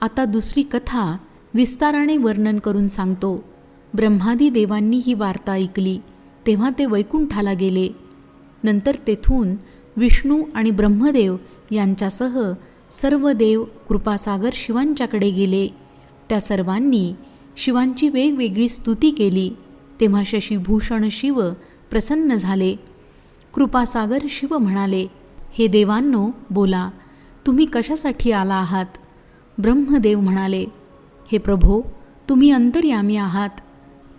आता दुसरी कथा विस्ताराने वर्णन करून सांगतो. ब्रह्मादी देवांनी ही वार्ता ऐकली तेव्हा ते वैकुंठाला गेले. नंतर तेथून विष्णू आणि ब्रह्मदेव यांच्यासह सर्व देव कृपासागर शिवांच्याकडे गेले. त्या सर्वांनी शिवांची वेगवेगळी स्तुती केली. तेव्हा शशीभूषण शिव प्रसन्न झाले. कृपासागर शिव म्हणाले हे देवांनो बोला तुम्ही कशासाठी आला आहात? ब्रह्मदेव म्हणाले हे प्रभो तुम्ही अंतर्यामी आहात.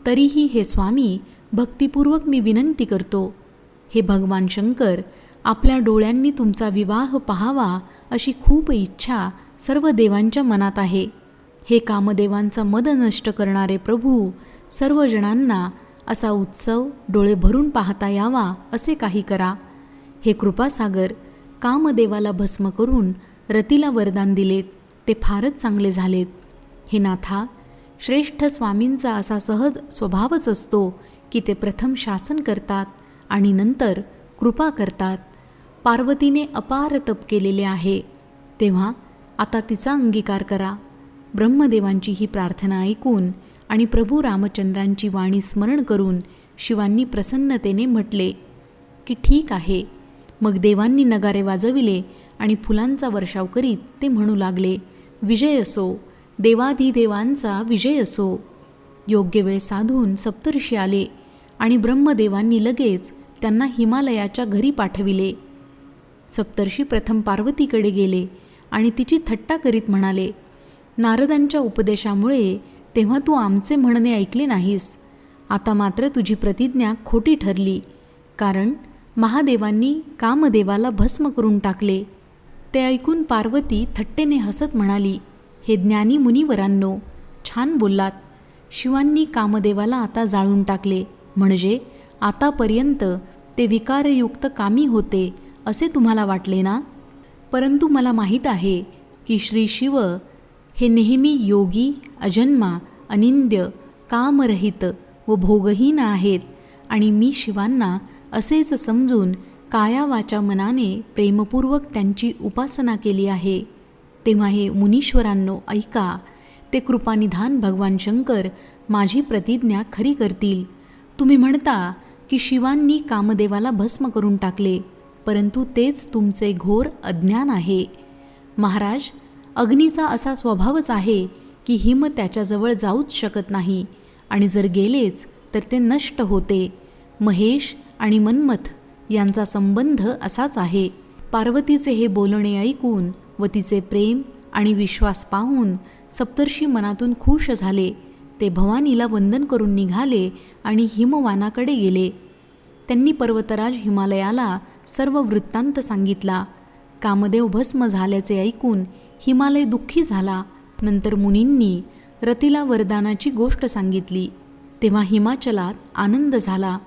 तरीही हे स्वामी भक्तिपूर्वक मी विनंती करतो. हे भगवान शंकर आपल्या डोळ्यांनी तुमचा विवाह पहावा अशी खूप इच्छा सर्व देवांच्या मनात आहे. हे कामदेवांचा मद नष्ट करणारे प्रभू सर्व जणांना असा उत्सव डोळे भरून पाहता यावा असे काही करा. हे कृपासागर कामदेवाला भस्म करून रतीला वरदान दिलेत. ते फारच चांगले झालेत. हे नाथा श्रेष्ठ स्वामींचा असा सहज स्वभावच असतो की ते प्रथम शासन करतात आणि नंतर कृपा करतात. पार्वतीने अपार तप केलेले आहे. तेव्हा आता तिचा अंगीकार करा. ब्रह्मदेवांची ही प्रार्थना ऐकून आणि प्रभू रामचंद्रांची वाणी स्मरण करून शिवांनी प्रसन्नतेने म्हटले की ठीक आहे. मग देवांनी नगारे वाजविले आणि फुलांचा वर्षाव करीत ते म्हणू लागले विजय असो देवाधिदेवांचा विजय असो. योग्य वेळ साधून सप्तर्षी आले आणि ब्रह्मदेवांनी लगेच त्यांना हिमालयाच्या घरी पाठविले. सप्तर्षी प्रथम पार्वतीकडे गेले आणि तिची थट्टा करीत म्हणाले नारदांच्या उपदेशामुळे तेव्हा तू आमचे म्हणणे ऐकले नाहीस. आता मात्र तुझी प्रतिज्ञा खोटी ठरली कारण महादेवांनी कामदेवाला भस्म करून टाकले. ते ऐकून पार्वती थट्टेने हसत म्हणाली हे ज्ञानी मुनिवरांनो छान बोललात. शिवांनी कामदेवाला आता जाळून टाकले. म्हणजे आतापर्यंत ते विकारयुक्त कामी होते असे तुम्हाला वाटले ना? परंतु मला माहीत आहे की श्री शिव हे नेहमी योगी अजन्मा अनिंद्य कामरहित व भोगहीन आहेत आणि मी शिवांना असेच समजून काया वाचा मनाने प्रेमपूर्वक त्यांची उपासना केली आहे. तेव्हा हे मुनीश्वरांनो ऐका ते कृपानिधान भगवान शंकर माझी प्रतिज्ञा खरी करतील. तुम्ही म्हणता की शिवांनी कामदेवाला भस्म करून टाकले परंतु तेच तुमचे घोर अज्ञान आहे. महाराज अग्नीचा असा स्वभावच आहे की हिम त्याच्याजवळ जाऊच शकत नाही आणि जर गेलेच तर ते नष्ट होते. महेश आणि मन्मथ यांचा संबंध असाच आहे. पार्वतीचे हे बोलणे ऐकून व तिचे प्रेम आणि विश्वास पाहून सप्तर्षी मनातून खुश झाले. ते भवानीला वंदन करून निघाले आणि हिमवानाकडे गेले. त्यांनी पर्वतराज हिमालयाला सर्व वृत्तांत सांगितला. कामदेव भस्म झाल्याचे ऐकून हिमालय दुःखी झाला. नंतर मुनींनी रतीला वरदानाची गोष्ट सांगितली. तेव्हा हिमाचलात आनंद झाला.